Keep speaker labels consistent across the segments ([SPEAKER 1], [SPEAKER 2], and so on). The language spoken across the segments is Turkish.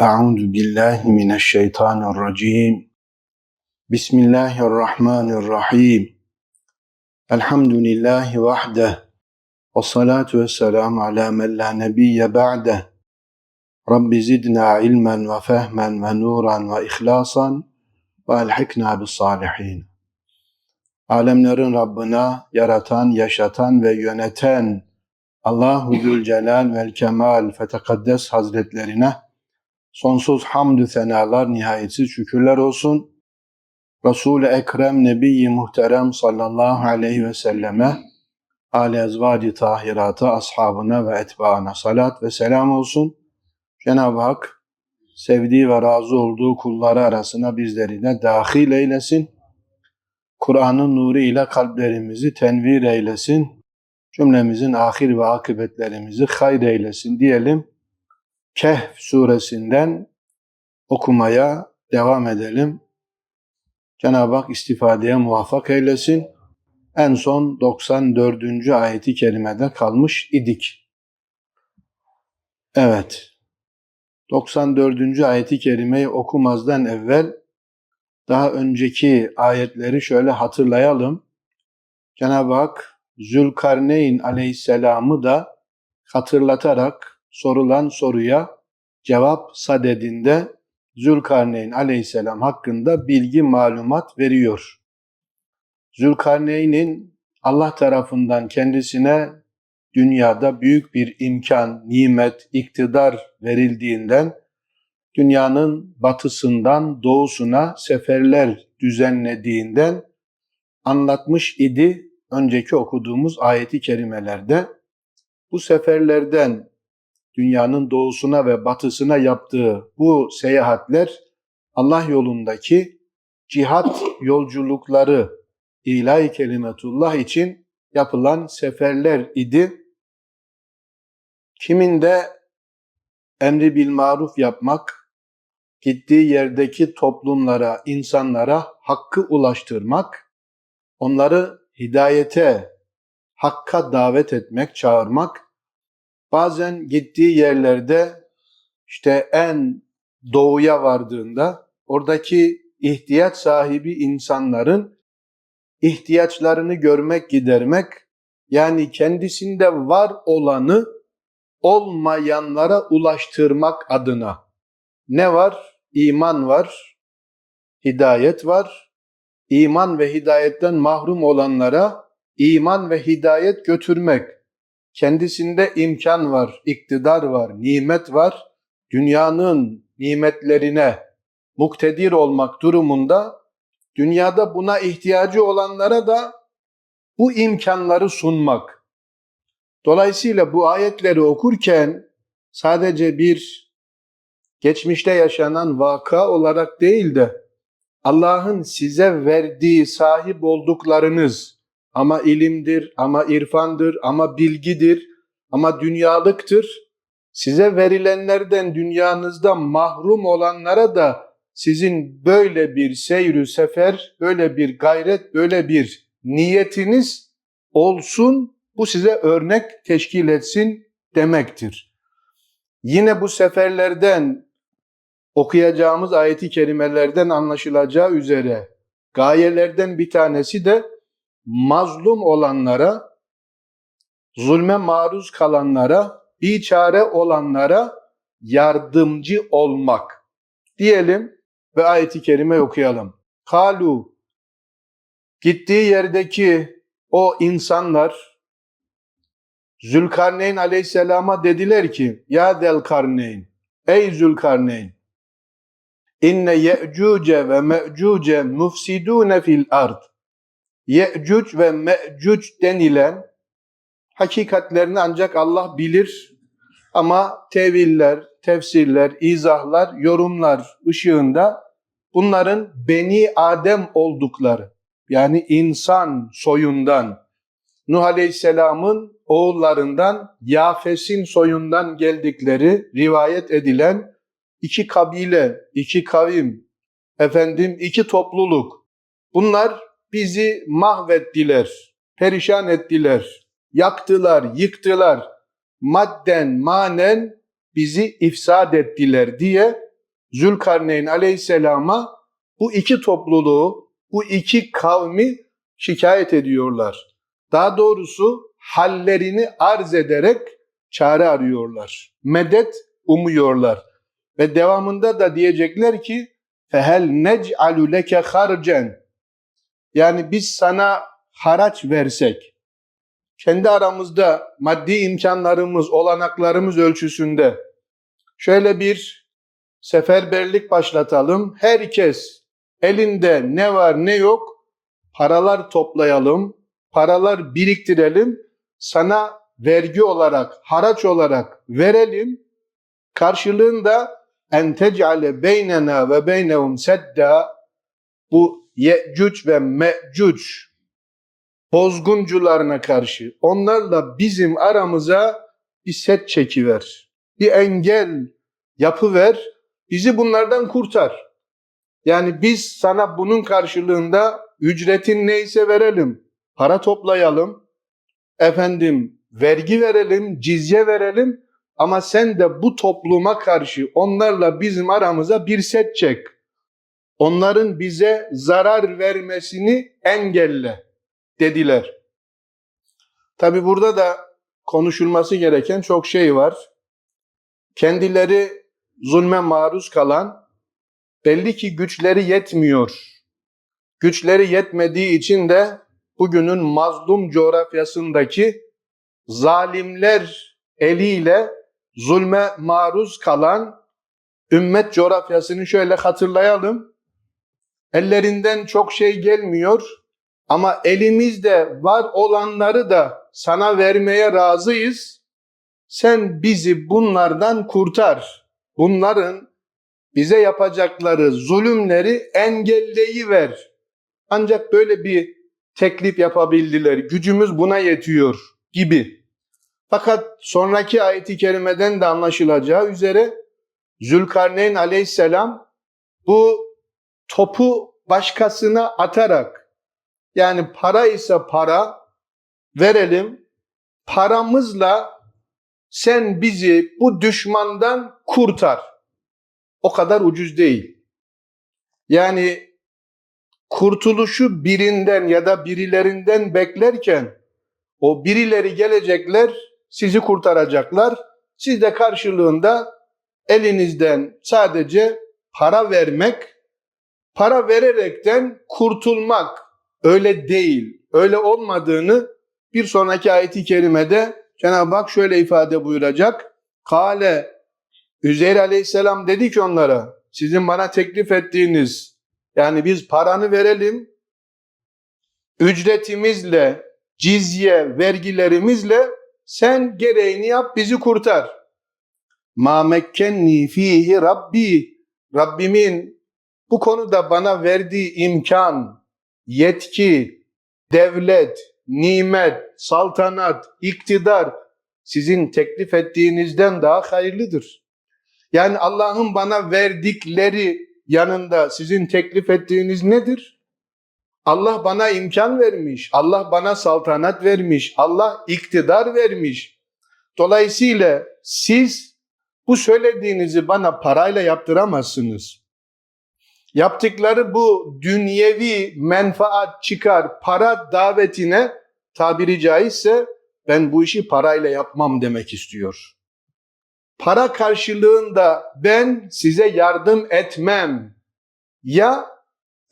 [SPEAKER 1] Euzu billahi mineşşeytanirracim. Bismillahirrahmanirrahim. Elhamdülillahi vahdeh. Ve salatu ve selamu ala men la nebiyye ba'deh. Rabbi zidna ilmen ve fehmen ve nuran ve ihlasan ve elhikna bis salihin. Alemlerin Rabbına yaratan, yaşatan ve yöneten Allahu Zülcelal vel Kemal Fetekaddes Hazretlerine sonsuz hamdü senalar, nihayetsiz şükürler olsun. Resul-i Ekrem Nebi-i Muhterem sallallahu aleyhi ve selleme, âli ezvâdi tahirata, ashabına ve etbaına salat ve selam olsun. Cenab-ı Hak sevdiği ve razı olduğu kulları arasına bizleri de dahil eylesin. Kur'an'ın nuru ile kalplerimizi tenvir eylesin. Cümlemizin ahir ve akıbetlerimizi hayır eylesin diyelim. Kehf suresinden okumaya devam edelim. Cenab-ı Hak istifadeye muvaffak eylesin. En son 94. ayeti kerimede kalmış idik. Evet. 94. ayeti kerimeyi okumazdan evvel daha önceki ayetleri şöyle hatırlayalım. Cenab-ı Hak Zülkarneyn aleyhisselamı da hatırlatarak sorulan soruya cevap sadedinde Zülkarneyn aleyhisselam hakkında bilgi malumat veriyor. Zülkarneyn'in Allah tarafından kendisine dünyada büyük bir imkan, nimet, iktidar verildiğinden dünyanın batısından doğusuna seferler düzenlediğinden anlatmış idi önceki okuduğumuz ayeti kerimelerde. Bu seferlerden dünyanın doğusuna ve batısına yaptığı bu seyahatler Allah yolundaki cihat yolculukları ilahi kelimetullah için yapılan seferler idi. Kiminde emri bil maruf yapmak, gittiği yerdeki toplumlara, insanlara hakkı ulaştırmak, onları hidayete, hakka davet etmek, çağırmak, bazen gittiği yerlerde işte en doğuya vardığında oradaki ihtiyaç sahibi insanların ihtiyaçlarını görmek, gidermek, yani kendisinde var olanı olmayanlara ulaştırmak adına ne var? İman var, hidayet var. İman ve hidayetten mahrum olanlara iman ve hidayet götürmek. Kendisinde imkan var, iktidar var, nimet var. Dünyanın nimetlerine muktedir olmak durumunda dünyada buna ihtiyacı olanlara da bu imkanları sunmak. Dolayısıyla bu ayetleri okurken sadece bir geçmişte yaşanan vaka olarak değil de Allah'ın size verdiği sahip olduklarınız ama ilimdir, ama irfandır, ama bilgidir, ama dünyalıktır. Size verilenlerden dünyanızda mahrum olanlara da sizin böyle bir seyrü sefer, böyle bir gayret, böyle bir niyetiniz olsun, bu size örnek teşkil etsin demektir. Yine bu seferlerden okuyacağımız ayeti kerimelerden anlaşılacağı üzere gayelerden bir tanesi de mazlum olanlara, zulme maruz kalanlara, biçare olanlara yardımcı olmak. Diyelim ve ayeti kerime okuyalım. Kalu gittiği yerdeki o insanlar Zülkarneyn aleyhisselama dediler ki ya del karneyn ey Zülkarneyn inne ye'cuce ve me'cuce mufsidune fil ard Ye'cuc ve Me'cuc denilen hakikatlerini ancak Allah bilir ama teviller, tefsirler, izahlar, yorumlar ışığında bunların Beni Adem oldukları yani insan soyundan Nuh Aleyhisselam'ın oğullarından Yafes'in soyundan geldikleri rivayet edilen iki kabile, iki kavim, efendim iki topluluk. Bunlar bizi mahvettiler, perişan ettiler, yaktılar, yıktılar, madden, manen bizi ifsad ettiler diye Zülkarneyn aleyhisselama bu iki topluluğu, bu iki kavmi şikayet ediyorlar. Daha doğrusu hallerini arz ederek çare arıyorlar. Medet umuyorlar. Ve devamında da diyecekler ki fehel nec'alu leke harcen yani biz sana haraç versek kendi aramızda maddi imkanlarımız, olanaklarımız ölçüsünde şöyle bir seferberlik başlatalım. Herkes elinde ne var ne yok paralar toplayalım, paralar biriktirelim, sana vergi olarak, haraç olarak verelim. Karşılığında en tec'ale beynena ve beynehum sedda bu Ye'cuc ve Me'cuc bozguncularına karşı onlarla bizim aramıza bir set çekiver. Bir engel yapıver. Bizi bunlardan kurtar. Yani biz sana bunun karşılığında ücretin neyse verelim. Para toplayalım. Efendim vergi verelim, cizye verelim. Ama sen de bu topluma karşı onlarla bizim aramıza bir set çek. Onların bize zarar vermesini engelle dediler. Tabi burada da konuşulması gereken çok şey var. Kendileri zulme maruz kalan belli ki güçleri yetmiyor. Güçleri yetmediği için de bugünün mazlum coğrafyasındaki zalimler eliyle zulme maruz kalan ümmet coğrafyasını şöyle hatırlayalım. Ellerinden çok şey gelmiyor ama elimizde var olanları da sana vermeye razıyız. Sen bizi bunlardan kurtar. Bunların bize yapacakları zulümleri engelleyiver. Ancak böyle bir teklif yapabildiler. Gücümüz buna yetiyor gibi. Fakat sonraki ayeti kerimeden de anlaşılacağı üzere Zülkarneyn aleyhisselam bu topu başkasına atarak yani para ise para verelim paramızla sen bizi bu düşmandan kurtar. O kadar ucuz değil. Yani kurtuluşu birinden ya da birilerinden beklerken o birileri gelecekler, sizi kurtaracaklar. Siz de karşılığında elinizden sadece para vermek, para vererekten kurtulmak öyle değil. Öyle olmadığını bir sonraki ayeti kerimede Cenab-ı Hak şöyle ifade buyuracak. Kale Üzeyr aleyhisselam dedi ki onlara sizin bana teklif ettiğiniz yani biz paranı verelim ücretimizle cizye vergilerimizle sen gereğini yap bizi kurtar. Ma mekkenni fihi Rabbi Rabbimin bu konuda bana verdiği imkan, yetki, devlet, nimet, saltanat, iktidar sizin teklif ettiğinizden daha hayırlıdır. Yani Allah'ın bana verdikleri yanında sizin teklif ettiğiniz nedir? Allah bana imkan vermiş, Allah bana saltanat vermiş, Allah iktidar vermiş. Dolayısıyla siz bu söylediğinizi bana parayla yaptıramazsınız. Yaptıkları bu dünyevi menfaat çıkar para davetine tabiri caizse ben bu işi parayla yapmam demek istiyor. Para karşılığında ben size yardım etmem. Ya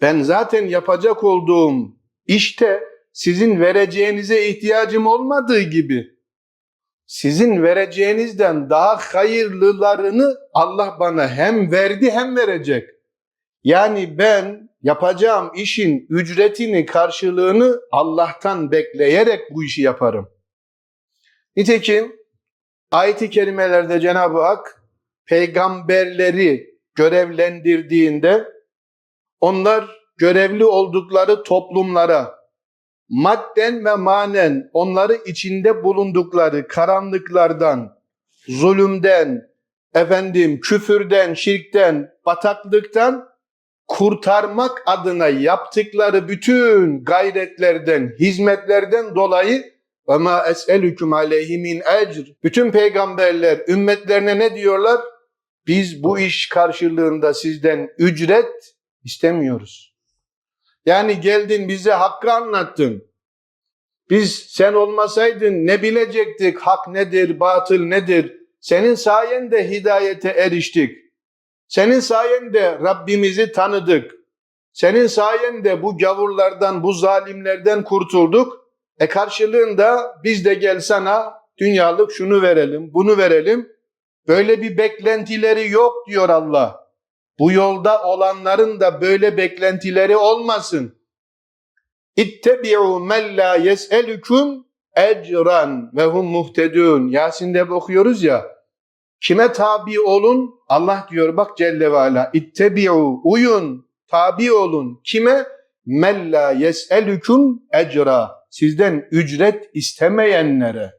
[SPEAKER 1] ben zaten yapacak olduğum işte sizin vereceğinize ihtiyacım olmadığı gibi sizin vereceğinizden daha hayırlılarını Allah bana hem verdi hem verecek. Yani ben yapacağım işin ücretini, karşılığını Allah'tan bekleyerek bu işi yaparım. Nitekim ayet-i kerimelerde Cenab-ı Hak peygamberleri görevlendirdiğinde onlar görevli oldukları toplumlara madden ve manen onları içinde bulundukları karanlıklardan, zulümden, efendim küfürden, şirkten, bataklıktan kurtarmak adına yaptıkları bütün gayretlerden, hizmetlerden dolayı ve ma es'elüküm aleyhi min. Bütün peygamberler ümmetlerine ne diyorlar? Biz bu iş karşılığında sizden ücret istemiyoruz. Yani geldin bize hakkı anlattın. Biz sen olmasaydın ne bilecektik hak nedir, batıl nedir? Senin sayende hidayete eriştik. Senin sayende Rabbimizi tanıdık. Senin sayende bu gavurlardan, bu zalimlerden kurtulduk. E karşılığında biz de gel sana dünyalık şunu verelim, bunu verelim. Böyle bir beklentileri yok diyor Allah. Bu yolda olanların da böyle beklentileri olmasın. İttebi'u men la yes'elukum ecran ve hum muhtedun. Yasin'de okuyoruz ya. Kime tabi olun? Allah diyor bak Celle ve Ala. İttebi'u uyun, tabi olun. Kime? Men la yes'elukum ecra. Sizden ücret istemeyenlere.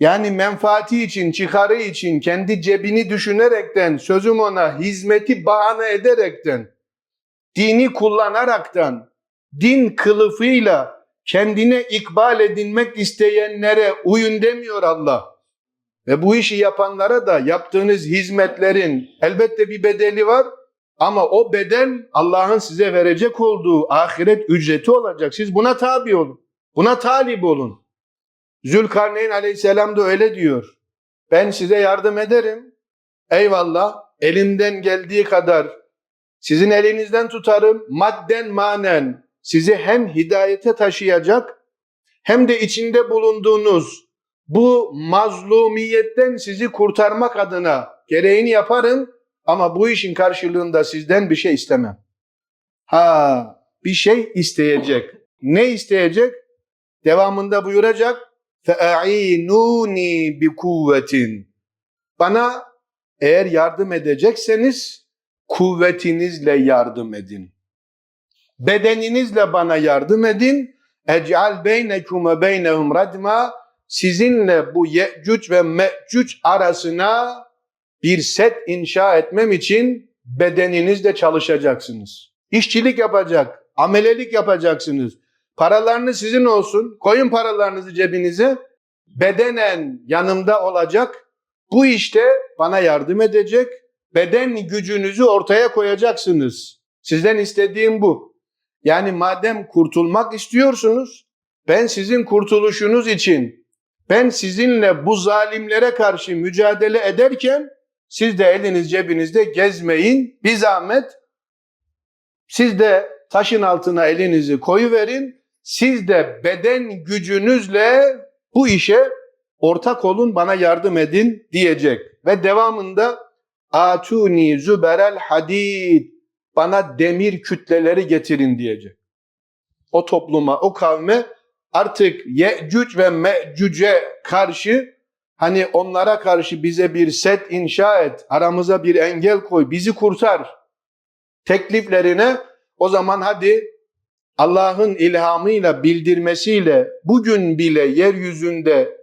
[SPEAKER 1] Yani menfaati için, çıkarı için, kendi cebini düşünerekten, sözüm ona hizmeti bahane ederekten, dini kullanaraktan, din kılıfıyla kendine ikbal edinmek isteyenlere uyun demiyor Allah. Ve bu işi yapanlara da yaptığınız hizmetlerin elbette bir bedeli var ama o bedel Allah'ın size verecek olduğu ahiret ücreti olacak. Siz buna tabi olun. Buna talip olun. Zülkarneyn aleyhisselam da öyle diyor. Ben size yardım ederim. Eyvallah. Elimden geldiği kadar sizin elinizden tutarım. Madden manen sizi hem hidayete taşıyacak hem de içinde bulunduğunuz bu mazlumiyetten sizi kurtarmak adına gereğini yaparım ama bu işin karşılığında sizden bir şey istemem. Ha, bir şey isteyecek. Ne isteyecek? Devamında buyuracak. فَاَعِينُونِي بِكُوَّةٍ Bana eğer yardım edecekseniz kuvvetinizle yardım edin. Bedeninizle bana yardım edin. اَجْعَلْ بَيْنَكُمْ وَبَيْنَهُمْ رَدْمًا Sizinle bu Ye'cuc ve Me'cuc arasına bir set inşa etmem için bedeninizle çalışacaksınız. İşçilik yapacak, amelelik yapacaksınız. Paralarınız sizin olsun. Koyun paralarınızı cebinize. Bedenen yanımda olacak. Bu işte bana yardım edecek. Beden gücünüzü ortaya koyacaksınız. Sizden istediğim bu. Yani madem kurtulmak istiyorsunuz, ben sizin kurtuluşunuz için, ben sizinle bu zalimlere karşı mücadele ederken, siz de eliniz cebinizde gezmeyin. Bir zahmet, siz de taşın altına elinizi koyuverin. Siz de beden gücünüzle bu işe ortak olun, bana yardım edin diyecek. Ve devamında atuni züberel hadid bana demir kütleleri getirin diyecek. O topluma, o kavme artık Ye'cuc ve Me'cuc'e karşı hani onlara karşı bize bir set inşa et, aramıza bir engel koy, bizi kurtar tekliflerine o zaman hadi Allah'ın ilhamıyla bildirmesiyle bugün bile yeryüzünde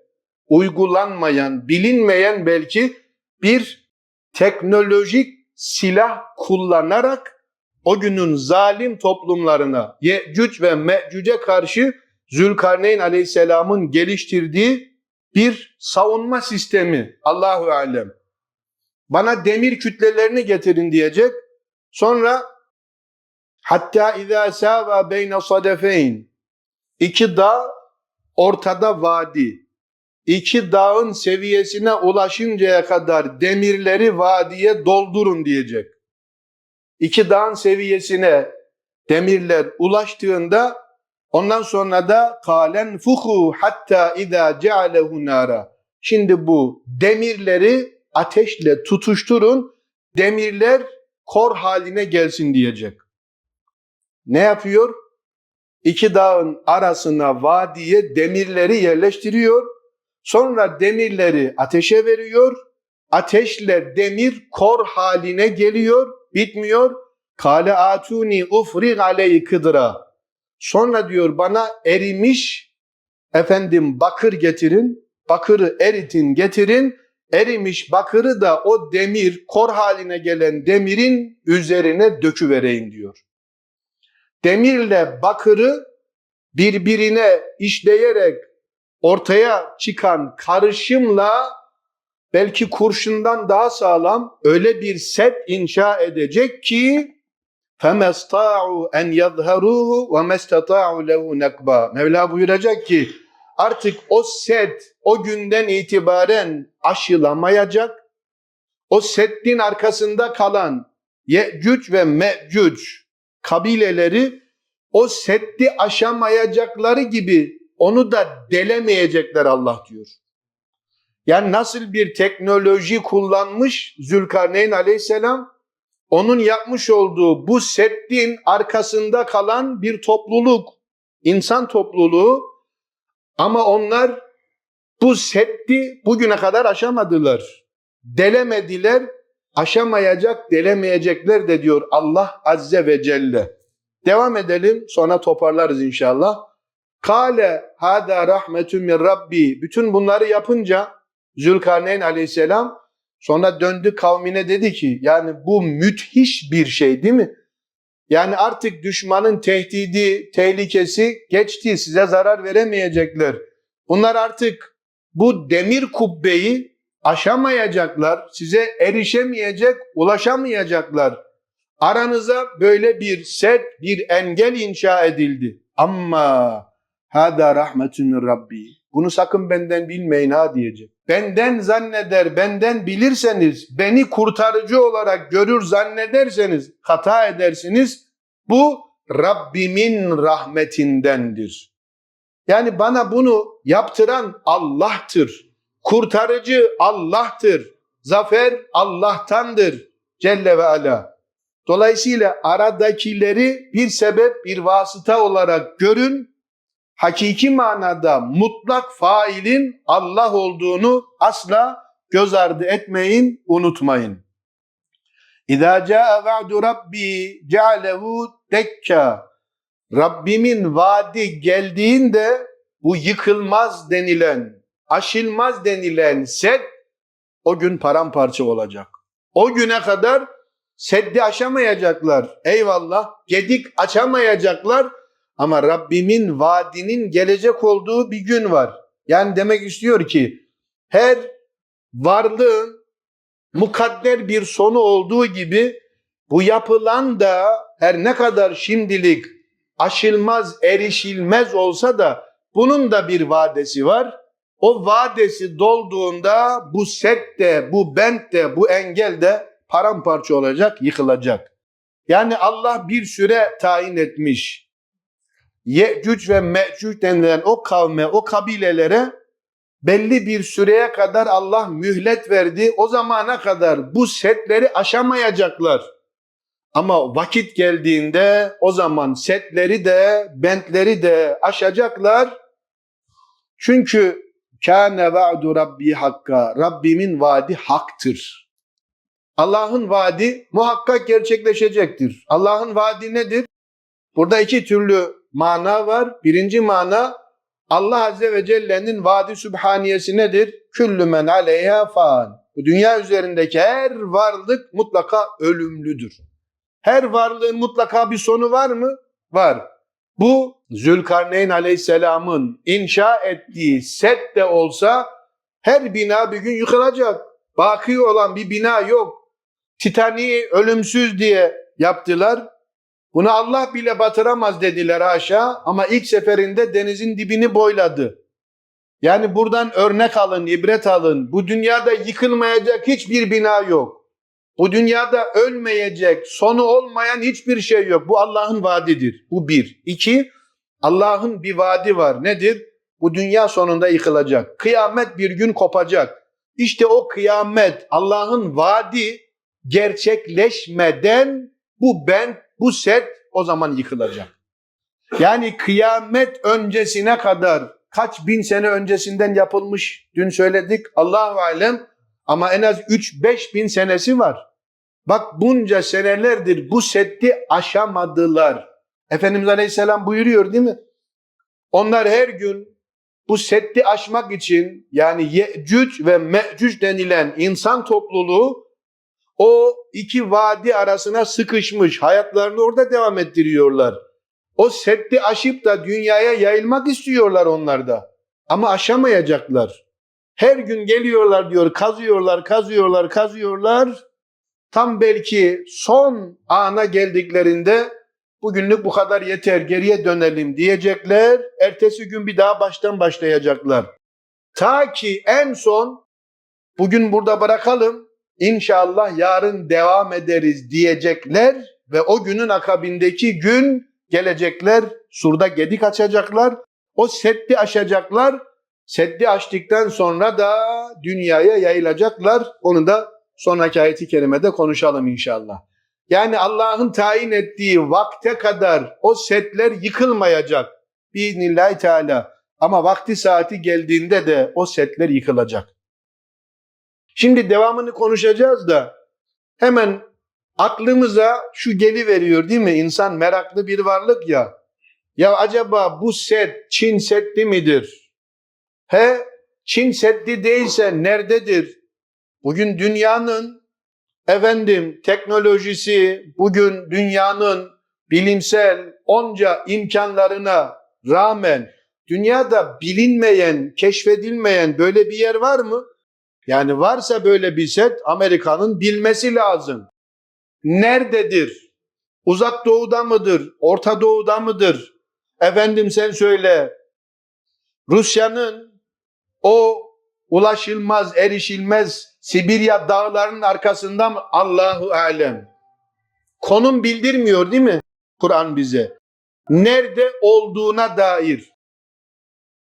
[SPEAKER 1] uygulanmayan, bilinmeyen belki bir teknolojik silah kullanarak o günün zalim toplumlarına Yecüc ve Mecüc'e karşı Zülkarneyn Aleyhisselam'ın geliştirdiği bir savunma sistemi Allahu alem. Bana demir kütlelerini getirin diyecek. Sonra hatta izâ sâvâ beyne sadefeyn iki dağ ortada vadi. İki dağın seviyesine ulaşıncaya kadar demirleri vadiye doldurun diyecek. İki dağın seviyesine demirler ulaştığında ondan sonra da kalen fuhu hatta izâ cealehu nara. Şimdi bu demirleri ateşle tutuşturun. Demirler kor haline gelsin diyecek. Ne yapıyor? İki dağın arasına vadiye demirleri yerleştiriyor. Sonra demirleri ateşe veriyor. Ateşle demir kor haline geliyor. Bitmiyor. Kale atuni ufrig aleyhi kıdıra. Sonra diyor bana erimiş efendim bakır getirin. Bakırı eritin getirin. Erimiş bakırı da o demir kor haline gelen demirin üzerine döküvereyim diyor. Demirle bakırı birbirine işleyerek ortaya çıkan karışımla belki kurşundan daha sağlam öyle bir set inşa edecek ki فَمَسْتَاعُوا اَنْ يَظْهَرُوهُ وَمَسْتَطَاعُوا لَهُ نَقْبًا Mevla buyuracak ki artık o set o günden itibaren aşılamayacak. O setin arkasında kalan Yecüc ve Mecüc kabileleri o setti aşamayacakları gibi onu da delemeyecekler Allah diyor. Yani nasıl bir teknoloji kullanmış Zülkarneyn aleyhisselam onun yapmış olduğu bu settin arkasında kalan bir topluluk, insan topluluğu ama onlar bu setti bugüne kadar aşamadılar. Delemediler, aşamayacak, delemeyecekler de diyor Allah Azze ve Celle. Devam edelim sonra toparlarız inşallah. Kale hada rahmetun min Rabbi. Bütün bunları yapınca Zülkarneyn aleyhisselam sonra döndü kavmine dedi ki yani bu müthiş bir şey değil mi? Yani artık düşmanın tehdidi, tehlikesi geçti. Size zarar veremeyecekler. Bunlar artık bu demir kubbeyi aşamayacaklar. Size erişemeyecek, ulaşamayacaklar. Aranıza böyle bir set, bir engel inşa edildi. Ama hada rahmetun min Rabbi. Bunu sakın benden bilmeyin ha diyecek. Benden zanneder, benden bilirseniz, beni kurtarıcı olarak görür zannederseniz hata edersiniz. Bu Rabbimin rahmetindendir. Yani bana bunu yaptıran Allah'tır. Kurtarıcı Allah'tır. Zafer Allah'tandır. Celle ve Ala. Dolayısıyla aradakileri bir sebep, bir vasıta olarak görün. Hakiki manada mutlak failin Allah olduğunu asla göz ardı etmeyin, unutmayın. İza caa va'du rabbi cealehu dekka. Rabbimin vaadi geldiğinde bu yıkılmaz denilen, aşılmaz denilen set o gün paramparça olacak. O güne kadar seddi aşamayacaklar. Eyvallah. Gedik açamayacaklar. Ama Rabbimin vaadinin gelecek olduğu bir gün var. Yani demek istiyor ki her varlığın mukadder bir sonu olduğu gibi bu yapılan da her ne kadar şimdilik aşılmaz, erişilmez olsa da bunun da bir vadesi var. O vadesi dolduğunda bu set de, bu bent de, bu engel de paramparça olacak, yıkılacak. Yani Allah bir süre tayin etmiş. Ye'cüc ve Me'cüc denilen o kavme, o kabilelere belli bir süreye kadar Allah mühlet verdi. O zamana kadar bu setleri aşamayacaklar. Ama vakit geldiğinde o zaman setleri de, bentleri de aşacaklar. Çünkü kâne va'du rabbi hakka. Rabbimin vaadi haktır. Allah'ın vaadi muhakkak gerçekleşecektir. Allah'ın vaadi nedir? Burada iki türlü mana var. Birinci mana Allah Azze ve Celle'nin vaadi sübhaniyesi nedir? Küllü men aleyha fan. Bu dünya üzerindeki her varlık mutlaka ölümlüdür. Her varlığın mutlaka bir sonu var mı? Var. Bu Zülkarneyn Aleyhisselam'ın inşa ettiği set de olsa her bina bir gün yıkılacak. Baki olan bir bina yok. Titanik'i ölümsüz diye yaptılar. Bunu Allah bile batıramaz dediler haşa ama ilk seferinde denizin dibini boyladı. Yani buradan örnek alın, ibret alın. Bu dünyada yıkılmayacak hiçbir bina yok. Bu dünyada ölmeyecek, sonu olmayan hiçbir şey yok. Bu Allah'ın vaadidir. Bu bir. İki, Allah'ın bir vaadi var. Nedir? Bu dünya sonunda yıkılacak. Kıyamet bir gün kopacak. İşte o kıyamet, Allah'ın vaadi gerçekleşmeden bu ben, bu set o zaman yıkılacak. Yani kıyamet öncesine kadar kaç bin sene öncesinden yapılmış dün söyledik Allahu alem ama en az 3-5 bin senesi var. Bak bunca senelerdir bu setti aşamadılar. Efendimiz Aleyhisselam buyuruyor değil mi? Onlar her gün bu setti aşmak için yani Yecüc ve Mecüc denilen insan topluluğu o iki vadi arasına sıkışmış. Hayatlarını orada devam ettiriyorlar. O setti aşıp da dünyaya yayılmak istiyorlar onlar da. Ama aşamayacaklar. Her gün geliyorlar diyor, kazıyorlar, kazıyorlar, kazıyorlar. Tam belki son ana geldiklerinde bugünlük bu kadar yeter, geriye dönelim diyecekler. Ertesi gün bir daha baştan başlayacaklar. Ta ki en son bugün burada bırakalım, inşallah yarın devam ederiz diyecekler ve o günün akabindeki gün gelecekler, surda gedik açacaklar, o seddi aşacaklar, seddi aştıktan sonra da dünyaya yayılacaklar. Onu da sonraki ayeti kerimede konuşalım inşallah. Yani Allah'ın tayin ettiği vakte kadar o setler yıkılmayacak. Biiznillahü Teala. Ama vakti saati geldiğinde de o setler yıkılacak. Şimdi devamını konuşacağız da hemen aklımıza şu geli veriyor değil mi? İnsan meraklı bir varlık ya. Ya acaba bu set Çin Seddi midir? He? Çin Seddi değilse nerededir? Bugün dünyanın efendim teknolojisi, bugün dünyanın bilimsel onca imkanlarına rağmen dünyada bilinmeyen, keşfedilmeyen böyle bir yer var mı? Yani varsa böyle bir set Amerika'nın bilmesi lazım. Nerededir? Uzak doğuda mıdır? Orta doğuda mıdır? Efendim sen söyle. Rusya'nın o ulaşılmaz, erişilmez Sibirya dağlarının arkasında mı? Allahu alem. Konum bildirmiyor değil mi Kur'an bize? Nerede olduğuna dair.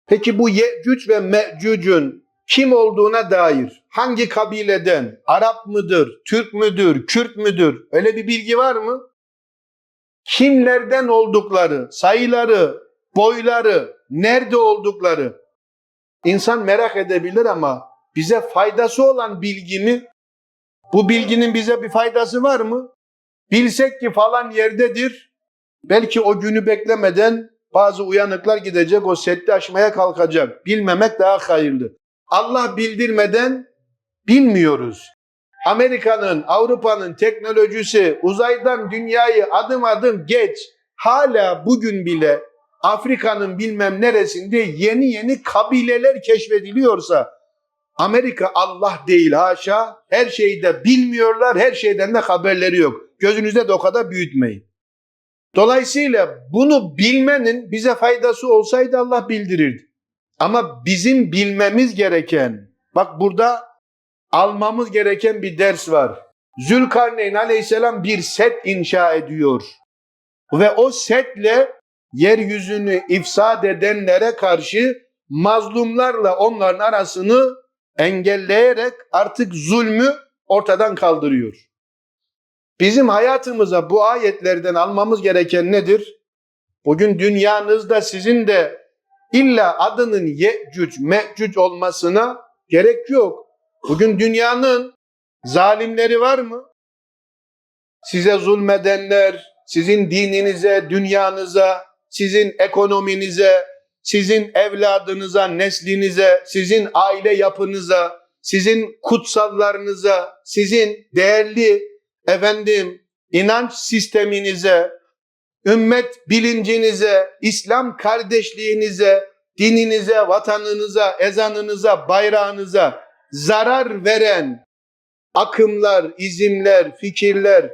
[SPEAKER 1] Peki bu Yecüc ve Mecüc'ün kim olduğuna dair, hangi kabileden, Arap mıdır, Türk müdür, Kürt müdür öyle bir bilgi var mı? Kimlerden oldukları, sayıları, boyları, nerede oldukları insan merak edebilir ama bize faydası olan bilgi mi? Bu bilginin bize bir faydası var mı? Bilsek ki falan yerdedir, belki o günü beklemeden bazı uyanıklar gidecek, o setti aşmaya kalkacak. Bilmemek daha hayırlı. Allah bildirmeden bilmiyoruz. Amerika'nın, Avrupa'nın teknolojisi uzaydan dünyayı adım adım geç. Hala bugün bile Afrika'nın bilmem neresinde yeni yeni kabileler keşfediliyorsa Amerika Allah değil haşa. Her şeyi de bilmiyorlar, her şeyden de haberleri yok. Gözünüzde de o kadar büyütmeyin. Dolayısıyla bunu bilmenin bize faydası olsaydı Allah bildirirdi. Ama bizim bilmemiz gereken, bak burada almamız gereken bir ders var. Zülkarneyn aleyhisselam bir set inşa ediyor. Ve o setle yeryüzünü ifsad edenlere karşı mazlumlarla onların arasını engelleyerek artık zulmü ortadan kaldırıyor. Bizim hayatımıza bu ayetlerden almamız gereken nedir? Bugün dünyanızda sizin de illa adının Yecüc, Mecüc olmasına gerek yok. Bugün dünyanın zalimleri var mı? Size zulmedenler, sizin dininize, dünyanıza, sizin ekonominize, sizin evladınıza, neslinize, sizin aile yapınıza, sizin kutsallarınıza, sizin değerli efendim inanç sisteminize, ümmet bilincinize, İslam kardeşliğinize, dininize, vatanınıza, ezanınıza, bayrağınıza zarar veren akımlar, izimler, fikirler,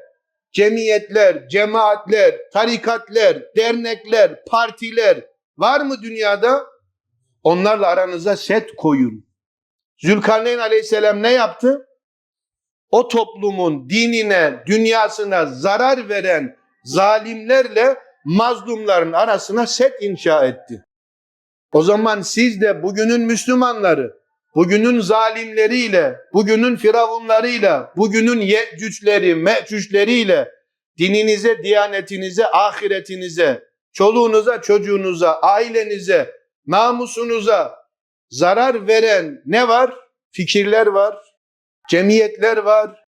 [SPEAKER 1] cemiyetler, cemaatler, tarikatler, dernekler, partiler var mı dünyada? Onlarla aranıza set koyun. Zülkarneyn aleyhisselam ne yaptı? O toplumun dinine, dünyasına zarar veren zalimlerle mazlumların arasına set inşa etti. O zaman siz de bugünün Müslümanları, bugünün zalimleriyle, bugünün firavunlarıyla, bugünün yecücleri, mecücleriyle dininize, diyanetinize, ahiretinize, çoluğunuza, çocuğunuza, ailenize, namusunuza zarar veren ne var? Fikirler var, cemiyetler var,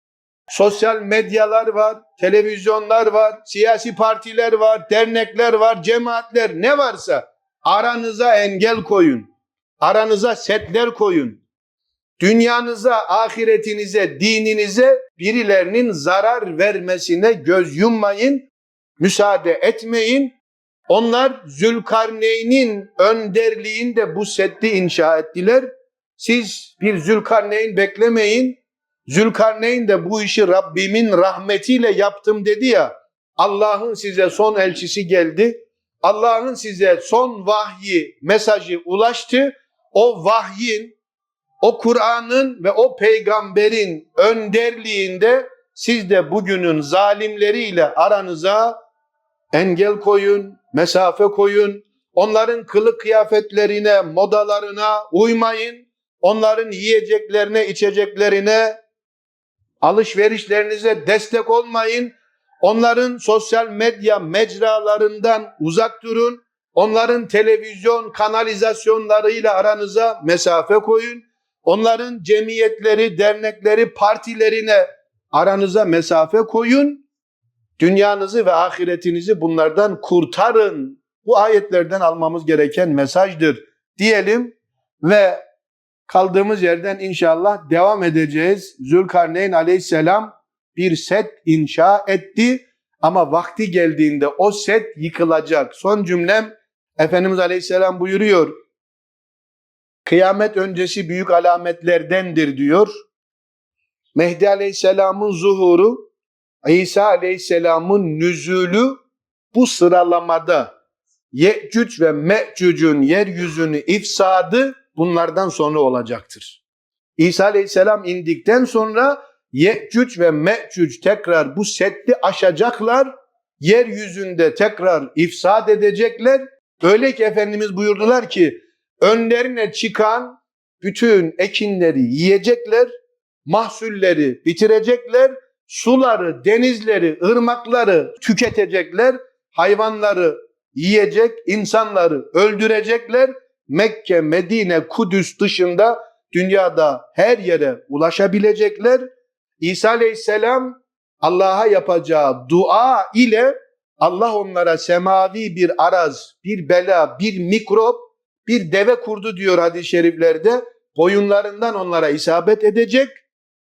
[SPEAKER 1] sosyal medyalar var, televizyonlar var, siyasi partiler var, dernekler var, cemaatler ne varsa aranıza engel koyun. Aranıza setler koyun. Dünyanıza, ahiretinize, dininize birilerinin zarar vermesine göz yummayın, müsaade etmeyin. Onlar Zülkarneyn'in önderliğinde bu seddi inşa ettiler Siz bir Zülkarneyn beklemeyin. Zülkarneyn de bu işi Rabbimin rahmetiyle yaptım dedi ya. Allah'ın size son elçisi geldi. Allah'ın size son vahyi, mesajı ulaştı. O vahyin, o Kur'an'ın ve o peygamberin önderliğinde siz de bugünün zalimleriyle aranıza engel koyun, mesafe koyun. Onların kılık kıyafetlerine, modalarına uymayın. Onların yiyeceklerine, içeceklerine, alışverişlerinize destek olmayın. Onların sosyal medya mecralarından uzak durun. Onların televizyon kanalizasyonlarıyla aranıza mesafe koyun. Onların cemiyetleri, dernekleri, partilerine aranıza mesafe koyun. Dünyanızı ve ahiretinizi bunlardan kurtarın. Bu ayetlerden almamız gereken mesajdır diyelim ve kaldığımız yerden inşallah devam edeceğiz. Zülkarneyn aleyhisselam bir set inşa etti ama vakti geldiğinde o set yıkılacak. Son cümlem Efendimiz aleyhisselam buyuruyor. Kıyamet öncesi büyük alametlerdendir diyor. Mehdi aleyhisselamın zuhuru, İsa aleyhisselamın nüzulü bu sıralamada Ye'cüc ve Me'cüc'ün yeryüzünü ifsadı bunlardan sonra olacaktır. İsa aleyhisselam indikten sonra Ye'cüc ve Me'cüc tekrar bu seddi aşacaklar. Yeryüzünde tekrar ifsad edecekler. Öyle ki Efendimiz buyurdular ki önlerine çıkan bütün ekinleri yiyecekler, mahsulleri bitirecekler, suları, denizleri, ırmakları tüketecekler, hayvanları yiyecek, insanları öldürecekler. Mekke, Medine, Kudüs dışında dünyada her yere ulaşabilecekler. İsa Aleyhisselam Allah'a yapacağı dua ile Allah onlara semavi bir araz, bir bela, bir mikrop, bir deve kurdu diyor hadis-i şeriflerde. Boyunlarından onlara isabet edecek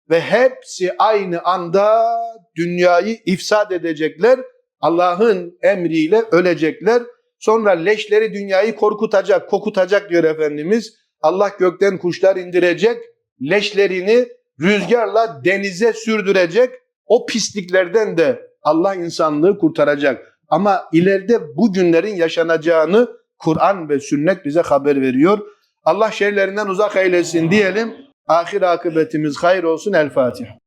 [SPEAKER 1] ve hepsi aynı anda dünyayı ifsad edecekler. Allah'ın emriyle ölecekler. Sonra leşleri dünyayı korkutacak, kokutacak diyor Efendimiz. Allah gökten kuşlar indirecek, leşlerini rüzgarla denize sürdürecek. O pisliklerden de Allah insanlığı kurtaracak. Ama ileride bu günlerin yaşanacağını Kur'an ve sünnet bize haber veriyor. Allah şerlerinden uzak eylesin diyelim. Ahir akıbetimiz hayır olsun. El Fatiha.